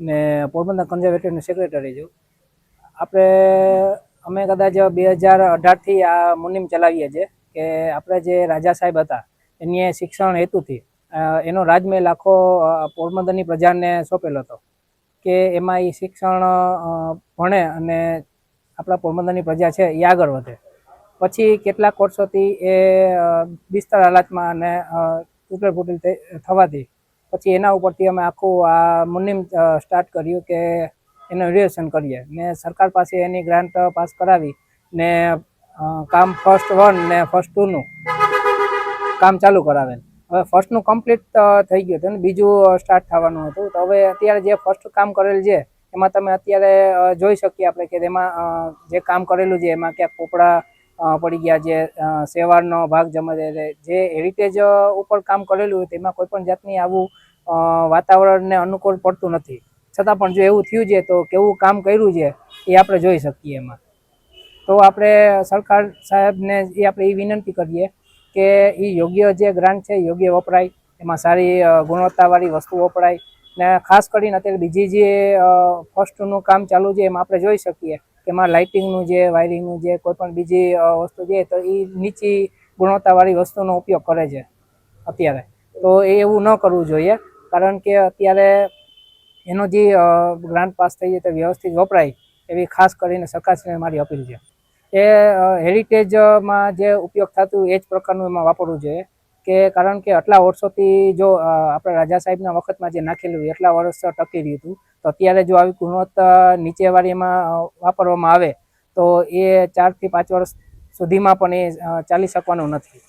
ને પોરબંદર કન્ઝર્વેટરીનો સેક્રેટરી છું. આપણે, અમે કદાચ બે હજાર અઢારથી આ મુનિમ ચલાવીએ છીએ કે આપણે જે રાજા સાહેબ હતા, એની શિક્ષણ હેતુથી એનો રાજમહેલ આખો પોરબંદરની પ્રજાને સોંપેલો હતો કે એમાં એ શિક્ષણ ભણે અને આપણા પોરબંદરની પ્રજા છે એ આગળ વધે. પછી કેટલાક વર્ષોથી એ બિસ્તર હાલાતમાં અને તૂટેલ ફૂટેલ થવાથી પછી એના ઉપરથી અમે આખું આ મુનિમ સ્ટાર્ટ કર્યું કે એનું રિએશન કરીએ. ને સરકાર પાસે એની ગ્રાન્ટ પાસ કરાવી ને કામ ફર્સ્ટ વન ને ફર્સ્ટ ટુનું કામ ચાલુ કરાવેલ હવે ફર્સ્ટનું કમ્પ્લીટ થઈ ગયું હતું ને બીજું સ્ટાર્ટ થવાનું હતું. તો હવે અત્યારે જે ફર્સ્ટ કામ કરેલ છે, એમાં તમે અત્યારે જોઈ શકીએ આપણે કે તેમાં જે કામ કરેલું છે, એમાં ક્યાંક પોપડા પડી ગયા જે સેવાળનો ભાગ જમા જે હેરિટેજ ઉપર કામ કરેલું હોય તેમાં કોઈ પણ જાતની આવું વાતાવરણને અનુકૂળ પડતું નથી. છતાં પણ જો એવું થયું છે તો કેવું કામ કર્યું છે એ આપણે જોઈ શકીએ એમાં. તો આપણે સરકાર સાહેબને એ આપણે એ વિનંતી કરીએ કે એ યોગ્ય જે ગ્રાન્ટ છે યોગ્ય વપરાય, એમાં સારી ગુણવત્તાવાળી વસ્તુ વપરાય ને ખાસ કરીને અત્યારે બીજી જે ફર્સ્ટનું કામ ચાલુ છે એમાં આપણે જોઈ શકીએ એમાં લાઇટિંગનું જે વાયરિંગનું જે કોઈ પણ બીજી વસ્તુ જે, તો એ નીચી ગુણવત્તાવાળી વસ્તુનો ઉપયોગ કરે છે અત્યારે. તો એ એવું ન કરવું જોઈએ, કારણ કે અત્યારે એનો જે ગ્રાન્ટ પાસ થઈ જાય તો વ્યવસ્થિત વપરાય, એવી ખાસ કરીને સરકારશ્રીને મારી અપીલ છે. એ હેરિટેજમાં જે ઉપયોગ થતું એ જ પ્રકારનું એમાં વાપરવું જોઈએ. કે કારણ કે આટલા વર્ષોથી જો આપણા રાજા સાહેબના વખતમાં જે નાખેલું એટલા વર્ષ ટકી રહ્યું હતું, તો અત્યારે જો આવી ગુણવત્તા નીચેવાળી એમાં વાપરવામાં આવે, તો એ ચારથી પાંચ વર્ષ સુધીમાં પણ એ ચાલી શકવાનું નથી.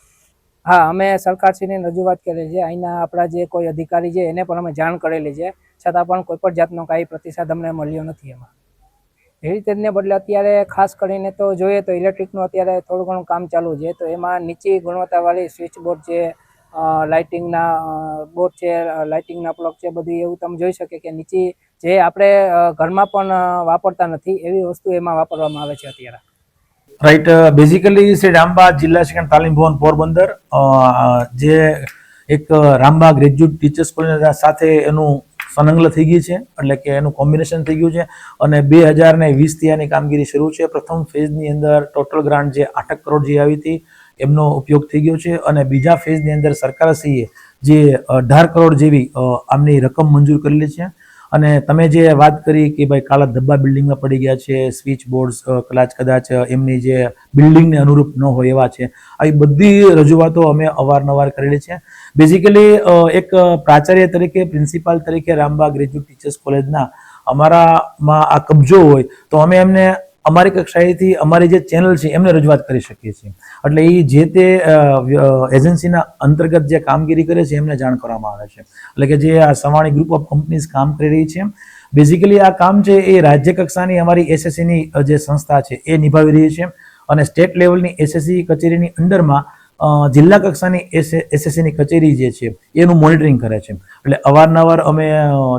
હા, અમે સરકારશ્રીને રજૂઆત કરી છે. અહીંના આપણા જે કોઈ અધિકારી છે, એને પણ અમે જાણ કરેલી છે. છતાં પણ કોઈ પણ જાતનો કાંઈ પ્રતિસાદ અમને મળ્યો નથી એમાં. હેરિટેજને બદલે અત્યારે ખાસ કરીને તો જોઈએ તો ઇલેક્ટ્રિકનું અત્યારે થોડું ઘણું કામ ચાલુ છે. તો એમાં નીચી ગુણવત્તાવાળી સ્વિચ બોર્ડ છે લાઇટિંગના બોર્ડ છે લાઇટિંગના પ્લગ છે, બધું એવું તમે જોઈ શકે કે નીચી જે આપણે ઘરમાં પણ વાપરતા નથી, એવી વસ્તુ એમાં વાપરવામાં આવે છે અત્યારે. રાઈટ બેઝિકલી શ્રી રામબાગ જિલ્લા શિક્ષણ તાલીમ ભવન પોરબંદર જે એક રામબા ગ્રેજ્યુએટ ટીચર્સ કોલેજ સાથે એનું સંલગ્ન થઈ ગઈ છે, એટલે કે એનું કોમ્બિનેશન થઈ ગયું છે. અને બે હજાર ને વીસથી આની કામગીરી શરૂ છે. પ્રથમ ફેઝની અંદર ટોટલ ગ્રાન્ટ જે આઠક કરોડ જે આવી હતી, એમનો ઉપયોગ થઈ ગયો છે. અને બીજા ફેઝની અંદર સરકારશ્રીએ જે અઢાર કરોડ જેવી આમની રકમ મંજૂર કરેલી છે. અને તમે જે વાત કરી કે ભાઈ કાળા ધબ્બા બિલ્ડિંગમાં પડી ગયા છે, સ્વિચ બોર્ડ્સ કદાચ કદાચ એમની જે બિલ્ડિંગને અનુરૂપ ન હોય એવા છે, આવી બધી રજૂઆતો અમે અવારનવાર કરેલી છે. બેઝિકલી એક પ્રાચાર્ય તરીકે પ્રિન્સિપાલ તરીકે રામબા ગ્રેજ્યુએટ ટીચર્સ કોલેજના અમારામાં આ કબજો હોય તો અમે એમને અમારી કક્ષાએથી અમારી જે ચેનલ છે, એમને રજૂઆત કરી શકીએ છીએ. એટલે એ જે તે એજન્સીના અંતર્ગત જે કામગીરી કરે છે, એમને જાણ કરવામાં આવે છે. એટલે કે જે આ સવાણી ગ્રુપ ઓફ કંપનીઝ કામ કરી રહી છે બેઝિકલી આ કામ છે એ રાજ્ય કક્ષાની અમારી એસએસસીની જે સંસ્થા છે, એ નિભાવી રહી છે. અને સ્ટેટ લેવલની એસએસસી કચેરીની અંડરમાં જિલ્લા કક્ષાની એસએસસીની કચેરી જે છે, એનું મોનિટરિંગ કરે છે. એટલે અવારનવાર અમે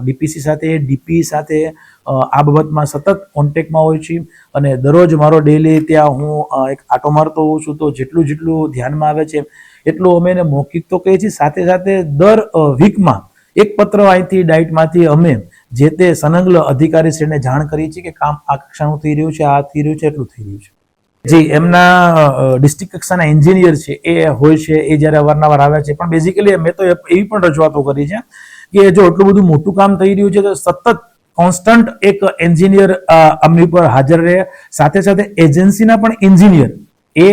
ડીપીસી સાથે ડીપી સાથે આ બાબતમાં સતત કોન્ટેક્ટમાં હોય છીએ. અને દરરોજ મારો ડેલી ત્યાં હું એક આટો મારતો હોઉં છું તો જેટલું જેટલું ધ્યાનમાં આવે છે, એટલું અમે એને મૌખિક તો કહીએ છીએ. સાથે સાથે દર વીકમાં એક પત્ર અહીંથી ડાઇટમાંથી અમે જે તે સંલગ્ન અધિકારીશ્રીને જાણ કરીએ છીએ કે કામ આ કક્ષાનું થઈ રહ્યું છે, આ થઈ રહ્યું છે, એટલું થઈ રહ્યું છે. જી એમના ડિસ્ટ્રિક્ટ કક્ષાના એન્જિનિયર છે, એ હોય છે, એ જ્યારે અવારનવાર આવે છે. પણ બેઝિકલી મેં તો એવી પણ રજૂઆતો કરી છે કે જો એટલું બધું મોટું કામ થઈ રહ્યું છે, તો સતત કોન્સ્ટન્ટ એક એન્જિનિયર અમની ઉપર હાજર રહે. સાથે સાથે એજન્સીના પણ એન્જિનિયર એ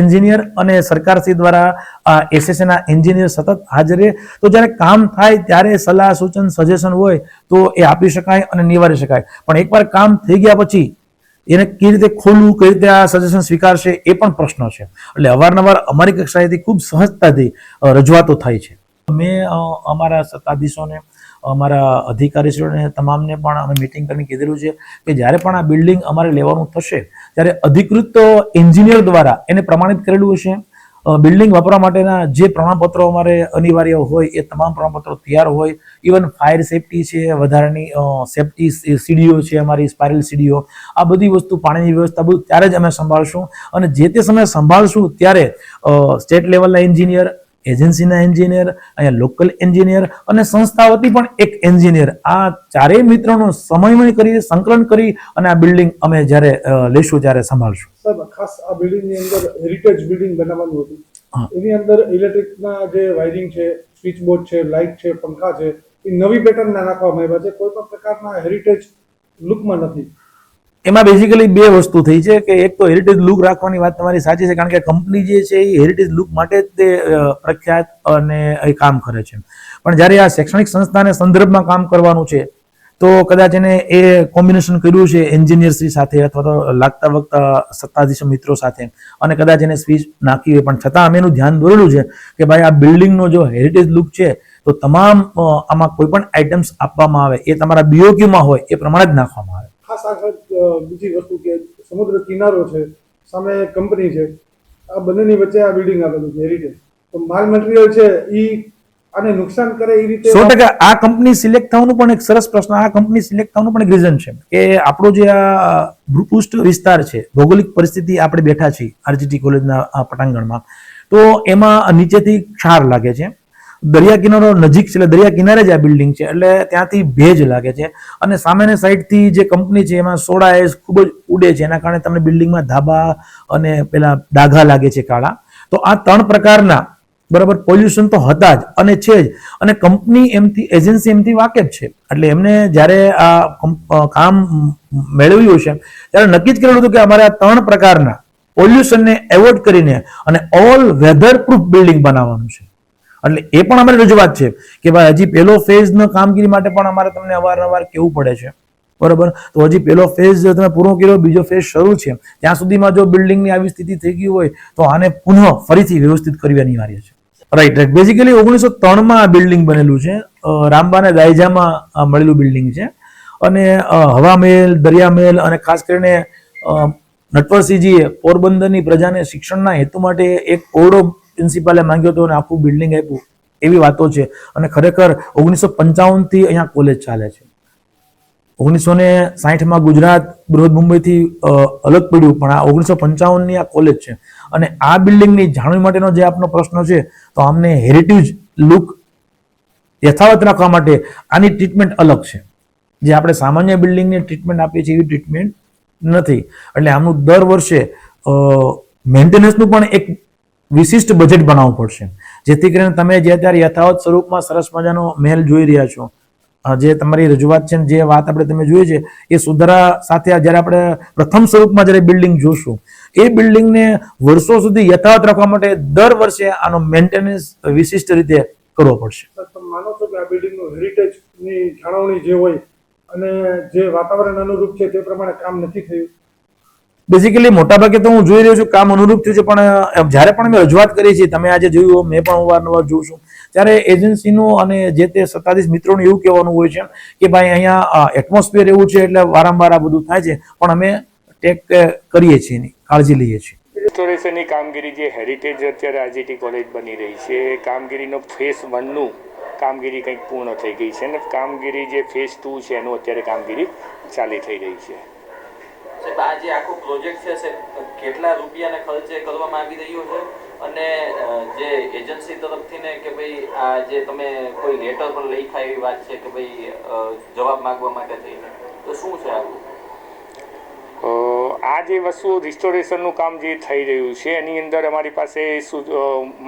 એન્જિનિયર અને સરકારશ્રી દ્વારા એસએસએના એન્જિનિયર સતત હાજર રહે. તો જ્યારે કામ થાય, ત્યારે સલાહ, સૂચન સજેશન હોય, તો એ આપી શકાય અને નિવારી શકાય. પણ એકવાર કામ થઈ ગયા પછી એને કઈ રીતે ખોલવું, કઈ રીતે આ સજેશન સ્વીકારશે એ પણ પ્રશ્ન છે. એટલે અવારનવાર અમારી કક્ષાએથી ખૂબ સહજતાથી રજૂઆતો થાય છે. મેં અમારા સત્તાધીશોને, અમારા અધિકારીશ્રીઓને તમામને પણ અમે મિટિંગ કરીને કીધેલું છે કે જ્યારે પણ આ બિલ્ડિંગ અમારે લેવાનું થશે, ત્યારે અધિકૃત એન્જિનિયર દ્વારા એને પ્રમાણિત કરેલું હશે. બિલ્ડિંગ વાપરવા માટેના જે પ્રમાણપત્રો અમારે અનિવાર્ય હોય, એ તમામ પ્રમાણપત્રો તૈયાર હોય. ઇવન ફાયર સેફટી છે, વધારાની સેફટી સીડીઓ છે અમારી સ્પાયરલ સીડીઓ. આ બધી વસ્તુ પાણીની વ્યવસ્થા બધું ત્યારે જ અમે સંભાળશું અને જે તે સમયે સંભાળશું ત્યારે સ્ટેટ લેવલના એન્જિનિયર એજન્સીના એન્જિનિયર અહીંયા લોકલ એન્જિનિયર અને સંસ્થા વતી પણ એક એન્જિનિયર આ ચારેય મિત્રોનો સમન્વય કરી, સંકલન કરી અને આ બિલ્ડિંગ અમે જ્યારે લેશું ત્યારે સંભાળશું. સાહેબ ખાસ આ બિલ્ડિંગની અંદર હેરિટેજ બિલ્ડિંગ બનાવવાનું હતું. એની અંદર ઇલેક્ટ્રિકના જે વાયરિંગ છે સ્વિચ બોર્ડ છે લાઇટ છે પંખા છે એ નવી પેટર્નના નાખવામાં આવ્યા છે. કોઈ પણ પ્રકારના હેરિટેજ લુકમાં નથી. એમાં બેઝિકલી બે વસ્તુ થઈ છે કે એક તો હેરિટેજ લુક રાખવાની વાત તમારી સાચી છે કારણ કે કંપની જે છે એ હેરિટેજ લુક માટે જ તે પ્રખ્યાત અને એ કામ કરે છે. પણ જ્યારે આ શૈક્ષણિક સંસ્થાને સંદર્ભમાં કામ કરવાનું છે તો કદાચ એને એ કોમ્બિનેશન કર્યું છે એન્જિનિયરશ્રી સાથે અથવા તો લાગતા વખતા સત્તાધીશ મિત્રો સાથે. અને કદાચ એને સ્વિચ નાખી હોય. પણ છતાં અમે એનું ધ્યાન દોરેલું છે કે ભાઈ આ બિલ્ડિંગનો જો હેરિટેજ લુક છે, તો તમામ આમાં કોઈ પણ આઇટમ્સ આપવામાં આવે, એ તમારા બીઓક્યુમાં હોય, એ પ્રમાણે જ નાખવામાં આવે. ખાસ આ બીજી વસ્તુ કે સમુદ્ર કિનારો છે, સામે કંપની છે, આ બંનેની વચ્ચે આ બિલ્ડિંગ આવેલું છે હેરિટેજ તો માલ મટીરિયલ છે એ આને નુકસાન કરે એ રીતે સો ટકા આ કંપની સિલેક્ટ થવાનું પણ એક સરસ પ્રશ્ન. આ કંપની સિલેક્ટ થવાનું પણ એક રીઝન છે. કે આપણો જે આ ભૂપૃષ્ઠ વિસ્તાર છે, ભૌગોલિક પરિસ્થિતિ આપણે બેઠા છીએ આરજીટી કોલેજના પટાંગણમાં, તો એમાં નીચેથી ક્ષાર લાગે છે. દરિયા કિનારો નજીક છે એટલે દરિયા કિનારે જ આ બિલ્ડિંગ છે એટલે ત્યાંથી ભેજ લાગે છે. અને સામેની સાઈડથી જે કંપની છે એમાં સોડા એસ ખૂબ જ ઉડે છે. એના કારણે તમને બિલ્ડિંગમાં ધાબા અને પેલા ડાઘા લાગે છે કાળા. તો આ ત્રણ પ્રકારના બરાબર? પોલ્યુશન તો હતા જ, અને છે જ. અને કંપની એમથી એજન્સી એમથી વાકેફ છે. એટલે એમને જ્યારે આ કામ મેળવ્યું છે, ત્યારે નક્કી જ કરેલું હતું કે અમારે આ ત્રણ પ્રકારના પોલ્યુશનને એવોઇડ કરીને અને ઓલ વેધર પ્રૂફ બિલ્ડિંગ બનાવવાનું છે. એટલે એ પણ અમારી રજૂઆત છે કે ભાઈ, હજી પહેલો ફેઝનો કામગીરી માટે પણ અમારે તમને અવારનવાર કહેવું પડે છે. બરોબર? તો હજી પહેલો ફેઝ તમે પૂરો કર્યો, બીજો ફેઝ શરૂ છે. ત્યાં સુધીમાં જો બિલ્ડિંગની આવી સ્થિતિ થઈ ગઈ હોય, તો આને પુનઃ ફરીથી વ્યવસ્થિત કરવી અનિવાર્ય છે. રાઈટ રાઈટ બેઝિકલી ઓગણીસો ત્રણમાં આ બિલ્ડિંગ બનેલું છે. રામબાને દાયજામાં મળેલું બિલ્ડિંગ છે. અને હવા મહેલ દરિયા મહેલ અને ખાસ કરીને નટવરસિંહજીએ પોરબંદરની પ્રજાને શિક્ષણના હેતુ માટે એક ઓરડો પ્રિન્સિપાલે માંગ્યો હતો અને આખું બિલ્ડિંગ આપ્યું એવી વાતો છે. અને ખરેખર ઓગણીસો પંચાવનથી અહીંયા કોલેજ ચાલે છે. ઓગણીસો ને સાહીઠમાં ગુજરાત બૃહદ મુંબઈથી અલગ પડ્યું, પણ આ ઓગણીસો પંચાવનની આ કોલેજ છે. અને આ બિલ્ડિંગની જાળવણી માટેનો જે આપનો પ્રશ્ન છે, તો આમને હેરિટેજ લુક યથાવત રાખવા માટે આની ટ્રીટમેન્ટ અલગ છે. જે આપણે સામાન્ય બિલ્ડિંગની ટ્રીટમેન્ટ આપીએ છીએ એવી ટ્રીટમેન્ટ નથી. એટલે આમનું દર વર્ષે મેન્ટેનન્સનું પણ એક વિશિષ્ટ બજેટ બનાવવું પડશે. જેથી કરીને તમે જે અત્યારે યથાવત સ્વરૂપમાં સરસ મજાનો મહેલ જોઈ રહ્યા છો જે તમારી રજૂઆત છે જે વાત આપણે તમે જોઈએ છે એ સુધારા સાથે જ્યારે આપણે પ્રથમ સ્વરૂપમાં જ્યારે બિલ્ડિંગ જોશું એ બિલ્ડિંગને વર્ષો સુધી યથાવત રાખવા માટે દર વર્ષે આનો મેન્ટેનન્સ વિશિષ્ટ રીતે કરવો પડશે. તમે માનો છો કે આ બિલ્ડિંગનું હેરિટેજની જાળવણી જે હોય અને જે વાતાવરણ અનુરૂપ છે તે પ્રમાણે કામ નથી થયું? બેઝિકલી મોટાભાગે તો હું જોઈ રહ્યો છું કામ અનુરૂપ થયું છે પણ જ્યારે પણ મેં રજૂઆત કરી છે તમે આજે જોયું મેં પણ વારંવાર જોઉં છું ત્યારે એજન્સીનું અને જે તે સત્તાધીશ મિત્રોનું એવું કહેવાનું હોય છે કે ભાઈ અહીંયા એટમોસ્ફિયર એવું છે એટલે વારંવાર આ બધું થાય છે પણ અમે ટેક કરીએ છીએ એની કાળજી લઈએ છીએ. રિસ્ટોરેશનની કામગીરી જે હેરિટેજ અત્યારે આરજીટી કોલેજ બની રહી છે એ કામગીરીનો ફેસ વનનું કામગીરી કંઈક પૂર્ણ થઈ ગઈ છે અને કામગીરી જે ફેસ ટુ છે એનું અત્યારે કામગીરી ચાલી થઈ રહી છે. સાહેબ આ જે આખો પ્રોજેક્ટ છે કેટલા રૂપિયાને ખર્ચે કરવામાં આવી રહ્યો છે? અને જે એજન્સી તરફથી ને કે ભાઈ આ જે તમે કોઈ લેટર પર લખાય એવી વાત છે કે ભાઈ જવાબ માંગવા માટે થઈને. તો શું છે અ, આ જે વસ્તુ રિસ્ટોરેશનનું કામ જે થઈ રહ્યું છે, એની અંદર અમારી પાસે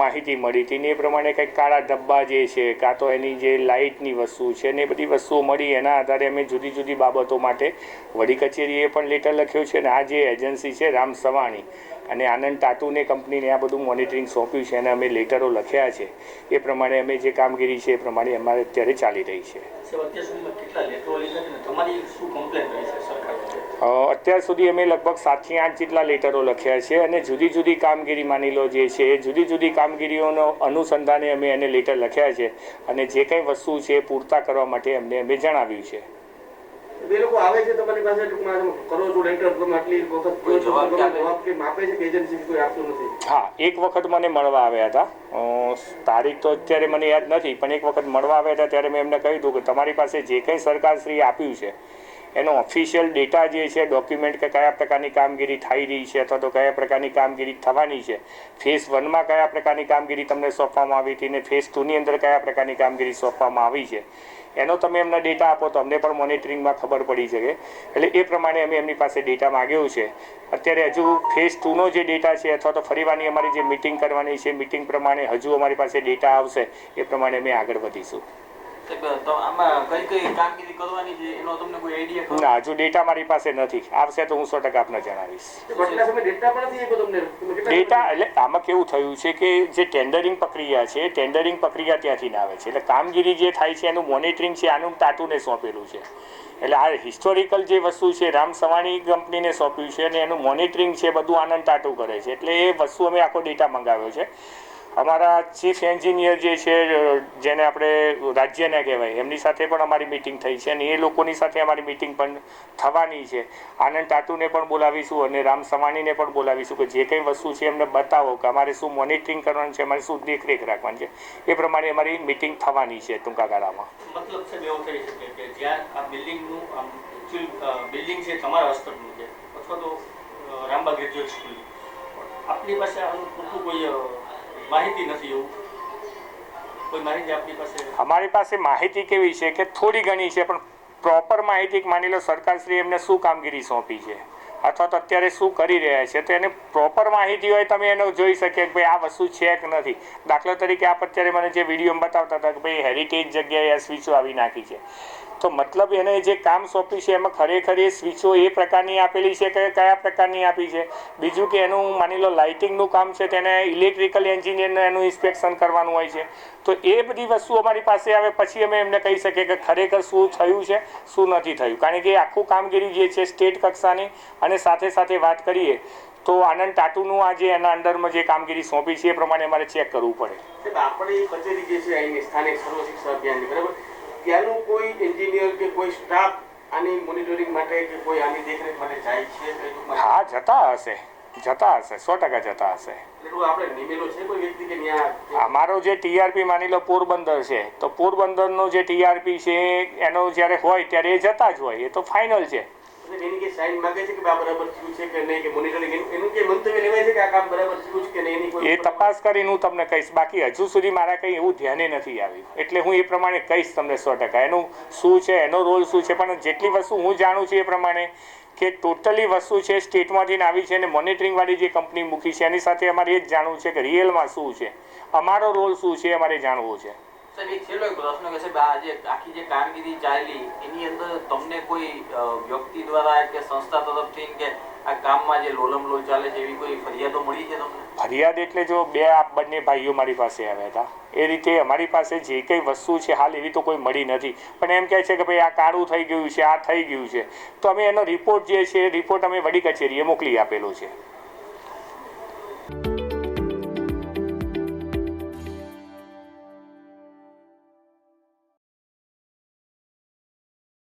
માહિતી મળી હતી ને એ પ્રમાણે કંઈક કાળા ડબ્બા જે છે, કાં તો એની જે લાઇટની વસ્તુ છે ને એ બધી વસ્તુઓ મળી. એના આધારે અમે જુદી જુદી બાબતો માટે વડી કચેરીએ પણ લેટર લખ્યો છે અને આ જે એજન્સી છે, રામ સવાણી અને આનંદ ટાટુને કંપનીને આ બધું મોનિટરિંગ સોંપ્યું છે અને અમે લેટરો લખ્યા છે. એ પ્રમાણે અમે જે કામગીરી છે એ પ્રમાણે અમારે અત્યારે ચાલી રહી છે. અત્યાર સુધી અમે લગભગ સાતથી આઠ જેટલા લેટરો લખ્યા છે અને જુદી જુદી કામગીરી માની લો જે છે એ જુદી જુદી કામગીરીઓનો અનુસંધાને અમે એને લેટર લખ્યા છે અને જે કંઈ વસ્તુ છે એ પૂરતા કરવા માટે એમને અમે જણાવ્યું છે. બે લોકો આવે છે તમારી પાસે કરો છો લેટર આટલી વખત કોઈ કહો છો, જવાબ કે આપે? જવાબ કેમ આપે છે કે એજન્સી કોઈ આપતું નથી? હા એક વખત મને મળવા આવ્યા હતા. તારીખ તો અત્યારે મને યાદ નથી પણ એક વખત મળવા આવ્યા હતા ત્યારે મેં એમને કહ્યું હતું કે તમારી પાસે જે કંઈ સરકારશ્રીએ આપ્યું છે એનો ઓફિશિયલ ડેટા જે છે ડોક્યુમેન્ટ કે કયા પ્રકારની કામગીરી થઈ રહી છે, અથવા તો કયા પ્રકારની કામગીરી થવાની છે ફેઝ વનમાં કયા પ્રકારની કામગીરી તમને સોંપવામાં આવી હતી ને ફેઝ ટુની અંદર કયા પ્રકારની કામગીરી સોંપવામાં આવી છે. એનો તમે એમને ડેટા આપો તો અમને પણ મોનિટરિંગમાં ખબર પડી શકે. એટલે એ પ્રમાણે અમે એમની પાસે ડેટા માગ્યો છે. અત્યારે હજુ ફેઝ ટુનો જે ડેટા છે, અથવા તો ફરીવાની અમારી જે મિટિંગ કરવાની છે મિટિંગ પ્રમાણે હજુ અમારી પાસે ડેટા આવશે, એ પ્રમાણે અમે આગળ વધીશું. સાહેબ તો આમાં કઈ કઈ કામગીરી કરવાની છે એનો તમને કોઈ આઈડિયા ખરો? ના હજુ ડેટા મારી પાસે નથી. આવશે તો હું સો ટકા આપને જણાવીશ. ડેટા પણ નથી આપ્યો તમને? તમે કેટલા ડેટા એટલે આમાં કેવું થયું છે કે જે ટેન્ડરિંગ પ્રક્રિયા છે ટેન્ડરિંગ પ્રક્રિયા ત્યાંથી ના આવે છે. એટલે કામગીરી જે થાય છે એનું મોનિટરિંગ છે આનું ટાટુને સોંપેલું છે. એટલે આ હિસ્ટોરિકલ જે વસ્તુ છે રામ સવાણી કંપનીને સોંપ્યું છે અને એનું મોનિટરિંગ છે બધું આનંદ ટાટુ કરે છે. એટલે એ વસ્તુ અમે આખો ડેટા મંગાવ્યો છે. અમારા ચીફ એન્જિનિયર જે છે જેને આપણે રાજ્યના કહેવાય, એમની સાથે પણ અમારી મિટિંગ થઈ છે અને એ લોકોની સાથે અમારી મિટિંગ પણ થવાની છે. આનંદ ટાટુને પણ બોલાવીશું અને રામ સવાણીને પણ બોલાવીશું કે જે કંઈ વસ્તુ છે એમને બતાવો કે અમારે શું મોનિટરિંગ કરવાનું છે, અમારે શું દેખરેખ રાખવાની છે. એ પ્રમાણે અમારી મિટિંગ થવાની છે ટૂંકા ગાળામાં. મતલબ છે એવું કે બિલ્ડિંગ છે તમારા અથવા તો રામબાગ આપની પાસે કોઈ માહિતી નથી એવું. અમારી પાસે માહિતી કેવી છે કે થોડી ઘણી છે, પણ પ્રોપર માહિતી માની લો સરકારશ્રી એમને શું કામગીરી સોંપી છે? અથવા તો અત્યારે શું કરી રહ્યા છે? તો એને પ્રોપર માહિતી હોય તમે એનો જોઈ શકીએ કે ભાઈ આ વસ્તુ છે કે નથી. દાખલા તરીકે આપ અત્યારે મને જે વીડિયો બતાવતા હતા કે ભાઈ હેરિટેજ જગ્યાએ આ સ્વિચો આવી નાખી છે. તો મતલબ એને જે કામ સોંપ્યું છે, એમાં ખરેખર એ સ્વિચો એ પ્રકારની આપેલી છે કે કયા પ્રકારની આપી છે? બીજું કે એનું માની લો લાઇટિંગનું કામ છે, તેને ઇલેક્ટ્રિકલ એન્જિનિયરને એનું ઇન્સ્પેક્શન કરવાનું હોય છે. તો એ બધી વસ્તુ અમારી પાસે આવે, પછી અમે એમને કહી શકીએ કે ખરેખર શું થયું છે, શું નથી થયું. કારણ કે આખું કામગીરી જે છે સ્ટેટ કક્ષાની અને સાથે સાથે વાત કરીએ, તો આનંદ ટાટુનું આ જે એના અંડરમાં જે કામગીરી સોંપી છે, એ પ્રમાણે અમારે ચેક કરવું પડે. આપણી કચેરી જે છે, અહીંની સ્થાનિક સર્વ શિક્ષા અભિયાનની, બરાબર? ત્યાંનું કોઈ એન્જિનિયર કે કોઈ સ્ટાફ આની મોનિટરિંગ માટે કે કોઈ આની દેખરેખ માટે જાય છે? હા જતા હશે. જતા હશે. સો ટકા જતા હશે. અમારો જે ટીઆરપી માની લો પોરબંદર છે તો પોરબંદરનો જે ટીઆરપી છે એનો જ્યારે હોય ત્યારે એ જતા જ હોય. એ તો ફાઇનલ છે. એ તપાસ કરીને હું તમને કહીશ. બાકી હજુ સુધી મારા કંઈ એવું ધ્યાને નથી આવ્યું એટલે હું એ પ્રમાણે કહીશ તમને સો ટકા. એનું શું છે, એનો રોલ શું છે, પણ જેટલી વસ્તુ હું જાણું છું એ પ્રમાણે કે ટોટલી વસ્તુ છે સ્ટેટમાંથી આવી છે અને મોનિટરિંગવાળી જે કંપની મૂકી છે, એની સાથે અમારે એ જ જાણવું છે કે રિયલમાં શું છે. અમારો રોલ શું છે, અમારે જાણવું છે. છેલ્લો એક પ્રશ્ન કે સાહેબ આ જે, આખી જે કામગીરી ચાલી, એની અંદર તમને કોઈ વ્યક્તિ દ્વારા કે સંસ્થા તરફથી કે આ કામમાં જે લોલમ લોલ ચાલે છે, એવી કોઈ ફરિયાદો મળી છે તમને? ફરિયાદ એટલે જો બે આ બંને ભાઈઓ મારી પાસે આવ્યા હતા, એ રીતે અમારી પાસે જે કંઈ વસ્તુ છે હાલ એવી તો કોઈ મળી નથી. પણ એમ કહે છે કે ભાઈ આ કાળું થઈ ગયું છે, આ થઈ ગયું છે. તો અમે એનો રિપોર્ટ જે છે રિપોર્ટ અમે વડી કચેરીએ મોકલી આપેલો છે.